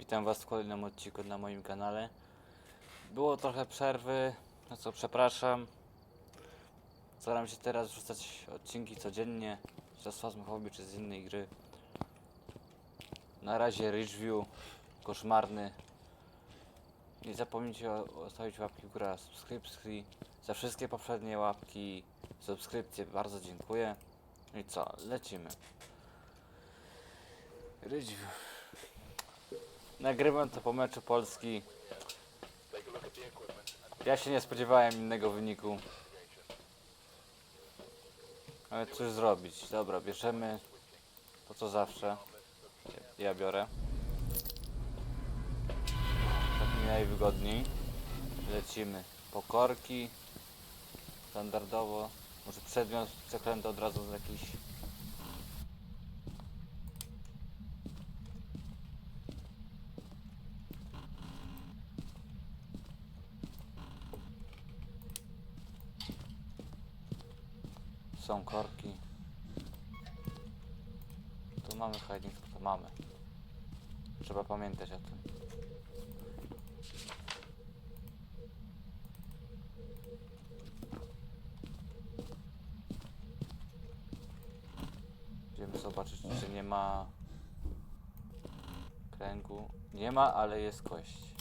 Witam Was w kolejnym odcinku na moim kanale. Było trochę przerwy, no co przepraszam. Staram się teraz wrzucać odcinki codziennie, czy z Phasmophobia, czy z innej gry. Na razie Ridgeview, koszmarny. Nie zapomnijcie o, o stawić łapki w górę, subskrypcji. Za wszystkie poprzednie łapki, subskrypcje bardzo dziękuję. No I co, lecimy. Ridgeview. Nagrywam to po meczu Polski. Ja się nie spodziewałem innego wyniku. Ale cóż zrobić? Dobra, bierzemy to co zawsze. Ja biorę. Tak mi najwygodniej. Lecimy po korki. Standardowo. Może przedmiot przeklęty od razu z jakiś Są korki. Tu mamy hiding, to mamy. Trzeba pamiętać o tym. Idziemy zobaczyć, czy nie ma kręgu. Nie ma, ale jest kość.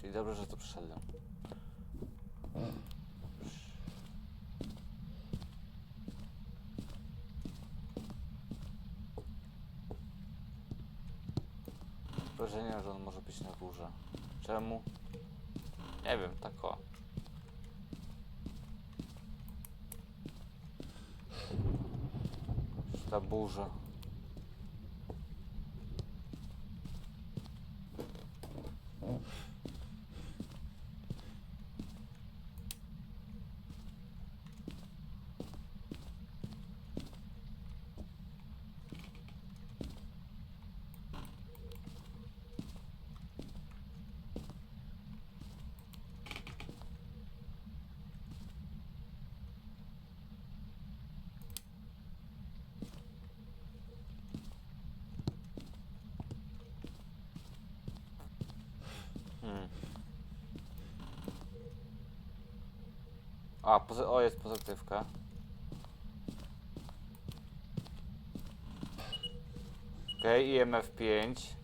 Czyli dobrze, że tu przyszedłem. Wrażenie, że on może być na górze. Czemu? Nie wiem, tak o. Ta burza. A, pozy- o jest pozytywka. Okej, IMF 5.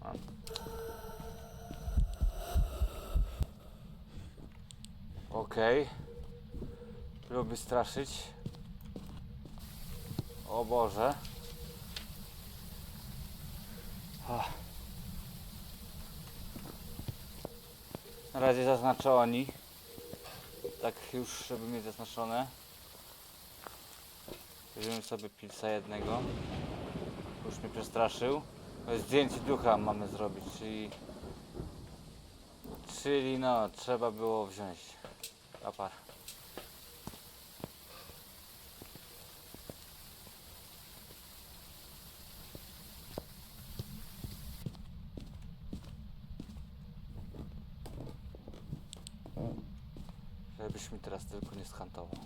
A. Okej. Lubię straszyć. O Boże. Na razie zaznaczę oni. Tak już, żeby mieć zaznaczone. Weźmiemy sobie pilsa jednego. Już mnie przestraszył. Jest zdjęcie ducha mamy zrobić, czyli... Czyli no, trzeba było wziąć apar. Żebyś mi teraz tylko nie skantował.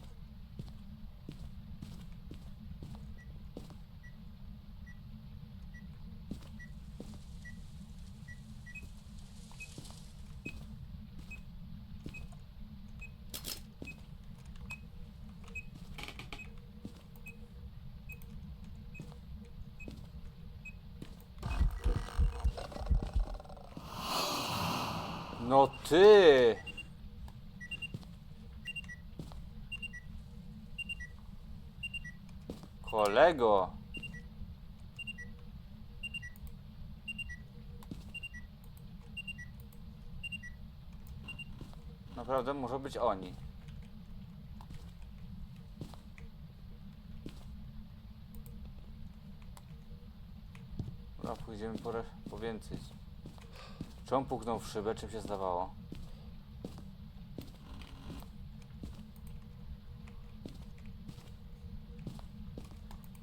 No ty! Kolego! Naprawdę może być oni. Dobra, pójdziemy po, po więcej. Czemu puknął w szybę? Czym się zdawało?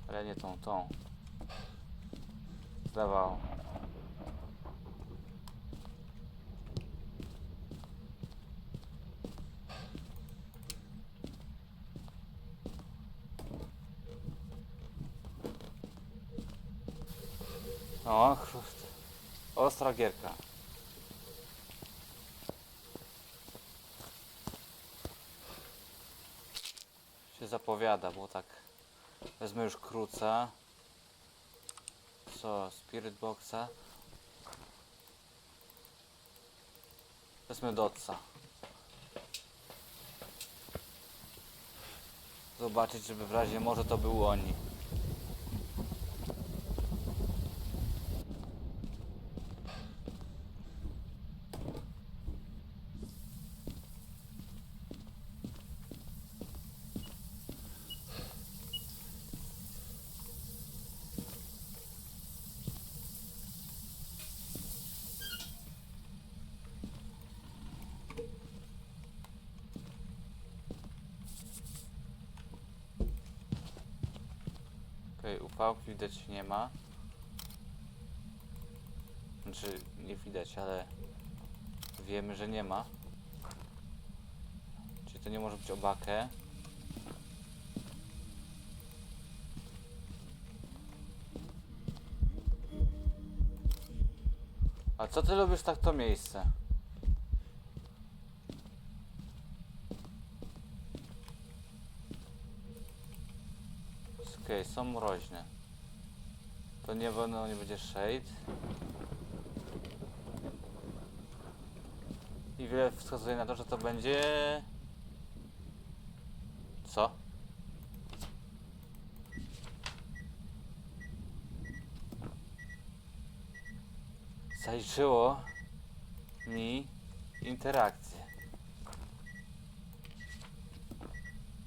Ale nie tą, tą. Zdawało. O. Ostra gierka. Się zapowiada, bo tak wezmę już kruca. Co, Spirit Boxa. Wezmę Dotsa. Zobaczyć, żeby w razie może to był oni. Upałki widać nie ma. Znaczy, nie widać, ale wiemy, że nie ma. Czyli to nie może być obakę. A co ty lubisz tak to miejsce? Okej, są mroźne. To nie, będą, nie będzie shade. I wiele wskazuje na to, że to będzie... Co? Zaliczyło mi interakcję.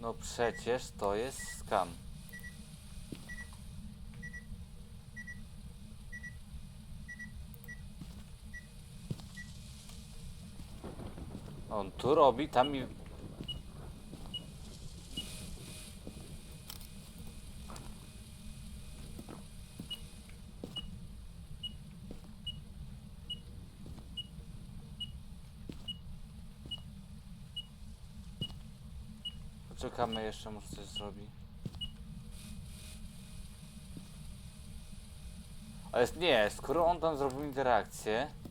No przecież to jest skam. On tu robi, tam mi... Poczekamy jeszcze, może coś zrobi. Ale nie, skoro on tam zrobił interakcję...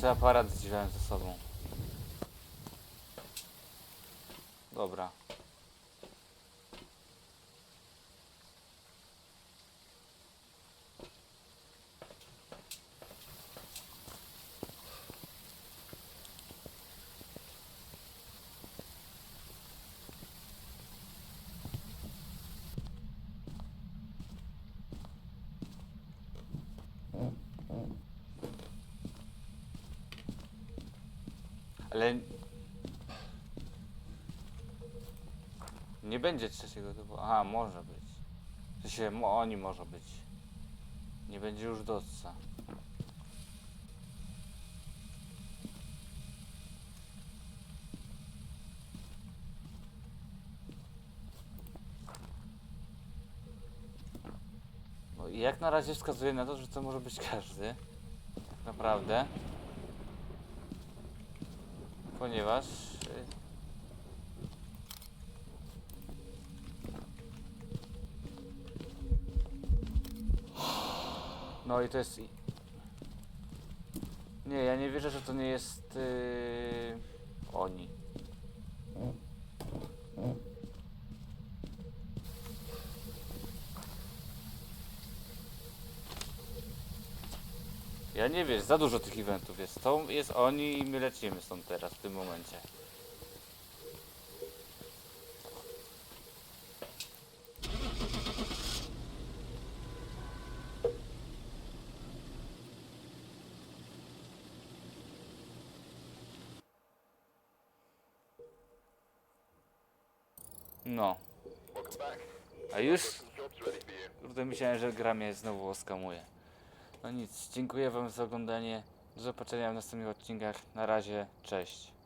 Co aparat wziąłem ze sobą. Dobra. Ale... Nie będzie trzeciego typu. Aha, może być. W sensie, mo- oni może być. Nie będzie już dotca. No i jak na razie wskazuje na to, że to może być każdy. Tak naprawdę. Ponieważ... y, No i to jest... Nie, ja nie wierzę, że to nie jest... Yy... Oni. Ja nie wiesz, za dużo tych eventów jest. To jest oni i my lecimy stąd teraz, w tym momencie. No. A już... Kurde, myślałem, że gra mnie znowu oskamuje. No nic, dziękuję wam za oglądanie. Do zobaczenia w następnych odcinkach. Na razie, cześć.